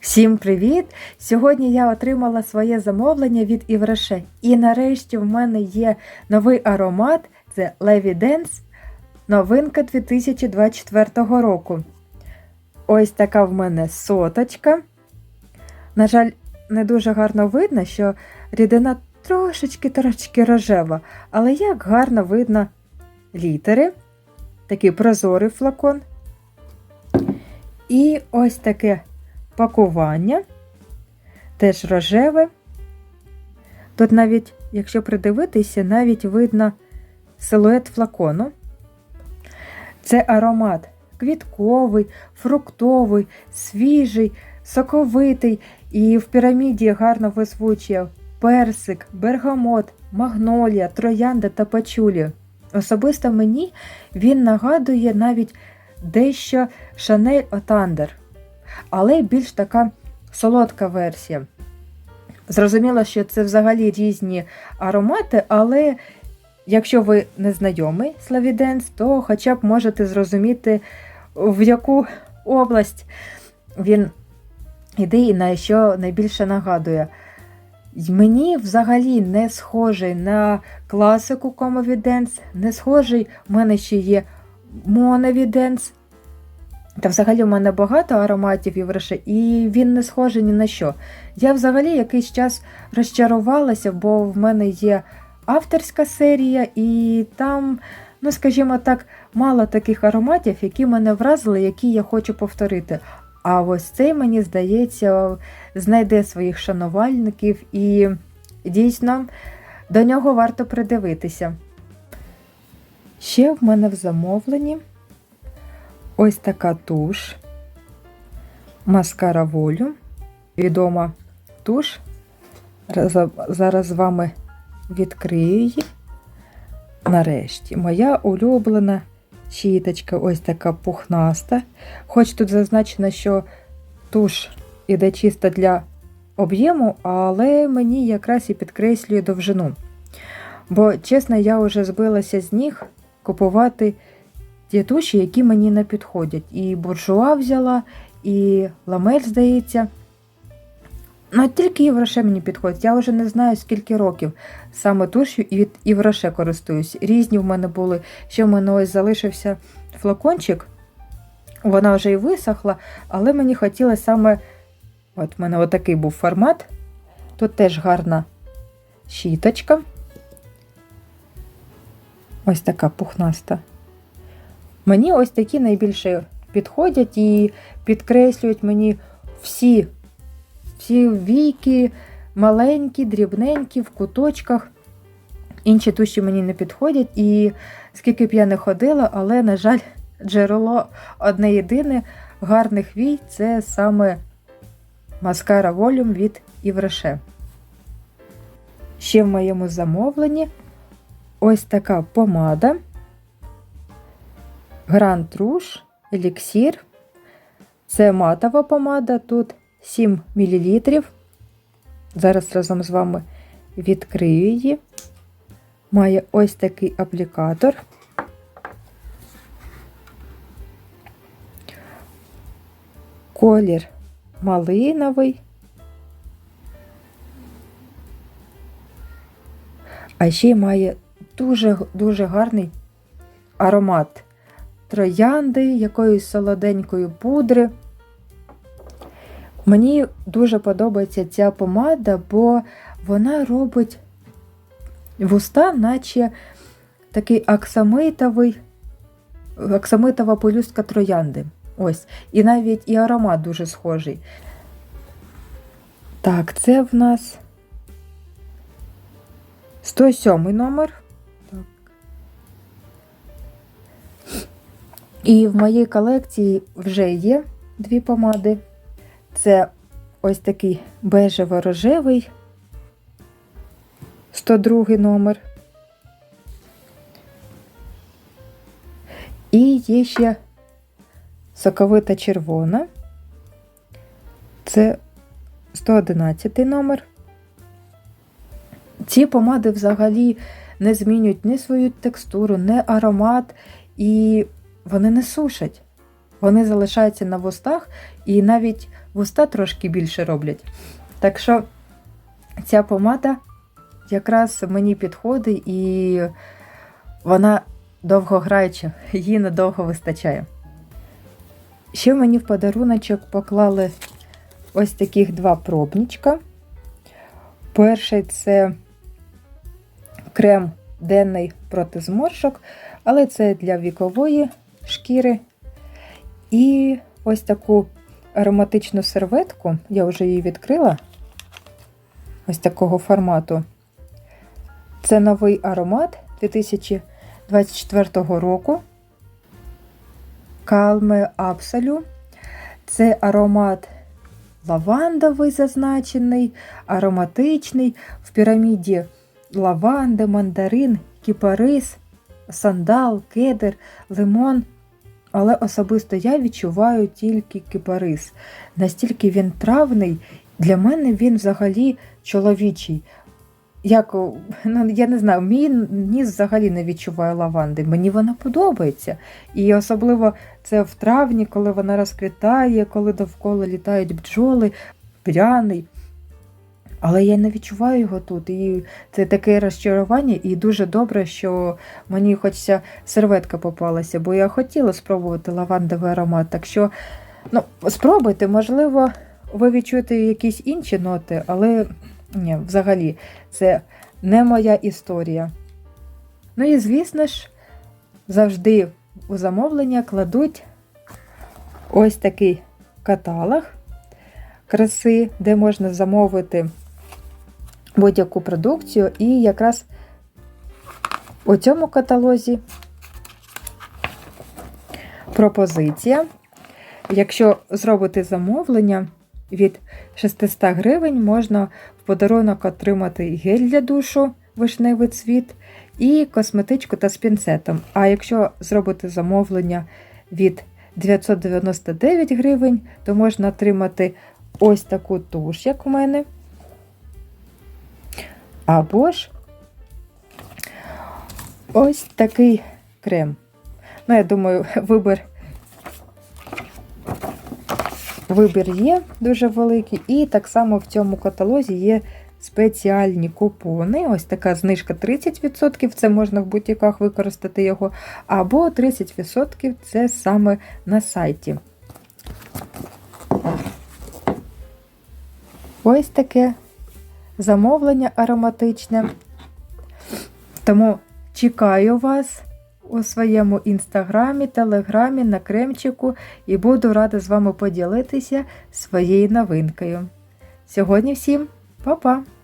Всім привіт! Сьогодні я отримала своє замовлення від Івреше. І нарешті в мене є новий аромат це Levidence, новинка 2024 року. Ось така в мене соточка. На жаль, не дуже гарно видно, що рідина трошечки-трошечки рожева, але як гарно видно літери, такий прозорий флакон. І ось таке пакування, теж рожеве. Тут навіть, якщо придивитися, навіть видно силует флакону. Це аромат квітковий, фруктовий, свіжий, соковитий і в піраміді гарно визвучує персик, бергамот, магнолія, троянда та пачулі. Особисто мені він нагадує навіть дещо Шанель Отандер але більш така солодка версія. Зрозуміло, що це взагалі різні аромати, але якщо ви не знайомий з Лавіденс, то хоча б можете зрозуміти, в яку область він іде і на що найбільше нагадує. Мені взагалі не схожий на класику Комовіденс, не схожий, в мене ще є Моновіденс, та взагалі в мене багато ароматів і Євроше, і він не схожий ні на що. Я взагалі якийсь час розчарувалася, бо в мене є авторська серія, і там, ну скажімо так, мало таких ароматів, які мене вразили, які я хочу повторити. А ось цей, мені здається, знайде своїх шанувальників, і дійсно до нього варто придивитися. Ще в мене в замовленні. Ось така туш, маскара волю. Відома туш. Зараз з вами відкрию її. Нарешті, моя улюблена щіточка, ось така пухнаста. Хоч тут зазначено, що туш іде чисто для об'єму, але мені якраз і підкреслює довжину. Бо, чесно, я вже збилася з ніг купувати ті туші, які мені не підходять. І буржуа взяла, і ламель, здається. Ну, тільки Євроше мені підходить. Я вже не знаю, скільки років саме тушю і від Євроше користуюсь. Різні в мене були. Ще в мене ось залишився флакончик. Вона вже і висохла, але мені хотілося саме. От в мене отакий був формат. Тут теж гарна щіточка. Ось така пухнаста. Мені ось такі найбільше підходять і підкреслюють мені всі всі війки, маленькі, дрібненькі, в куточках. Інші туші мені не підходять, і скільки б я не ходила, але, на жаль, джерело одне єдине гарних вій це саме маскара Volume від Івреше. Ще в моєму замовленні ось така помада. Гранд Руш, еліксір. Це матова помада, тут 7 мл. Зараз разом з вами відкрию її. Має ось такий аплікатор. Колір малиновий. А ще має дуже-дуже гарний аромат троянди, якоїсь солоденької пудри. Мені дуже подобається ця помада, бо вона робить вуста, наче такий аксамитовий, аксамитова полюстка троянди. Ось. І навіть і аромат дуже схожий. Так, це в нас 107 номер. І в моїй колекції вже є дві помади. Це ось такий бежево-рожевий 102 номер. І є ще соковита червона. Це 111 номер. Ці помади взагалі не змінюють ні свою текстуру, ні аромат, і вони не сушать. Вони залишаються на вустах і навіть вуста трошки більше роблять. Так що ця помада якраз мені підходить і вона довгограюча, її надовго вистачає. Ще мені в подаруночок поклали ось таких два пробничка. Перший це крем денний проти зморшок, але це для вікової шкіри. І ось таку ароматичну серветку, я вже її відкрила, ось такого формату. Це новий аромат 2024 року. Calme Absolu. Це аромат лавандовий зазначений, ароматичний, в піраміді лаванди, мандарин, кіпарис, сандал, кедр, лимон. Але особисто я відчуваю тільки кипарис. Настільки він травний, для мене він взагалі чоловічий. Як, ну, я не знаю, мій ніс взагалі не відчуває лаванди. Мені вона подобається. І особливо це в травні, коли вона розквітає, коли довкола літають бджоли, пряний. Але я не відчуваю його тут. І це таке розчарування, і дуже добре, що мені хочеться серветка попалася, бо я хотіла спробувати лавандовий аромат. Так що, ну, спробуйте, можливо, ви відчуєте якісь інші ноти, але ні, взагалі, це не моя історія. Ну і, звісно ж, завжди у замовлення кладуть ось такий каталог краси, де можна замовити будь-яку продукцію. І якраз у цьому каталозі пропозиція. Якщо зробити замовлення від 600 гривень, можна в подарунок отримати гель для душу, вишневий цвіт і косметичку та з пінцетом. А якщо зробити замовлення від 999 гривень, то можна отримати ось таку туш, як у мене. Або ж ось такий крем. Ну, я думаю, вибір вибір є дуже великий. І так само в цьому каталозі є спеціальні купони. Ось така знижка 30%, це можна в бутіках використати його, або 30% це саме на сайті. Ось таке замовлення ароматичне. Тому чекаю вас у своєму інстаграмі, телеграмі, на кремчику і буду рада з вами поділитися своєю новинкою. Сьогодні всім па-па!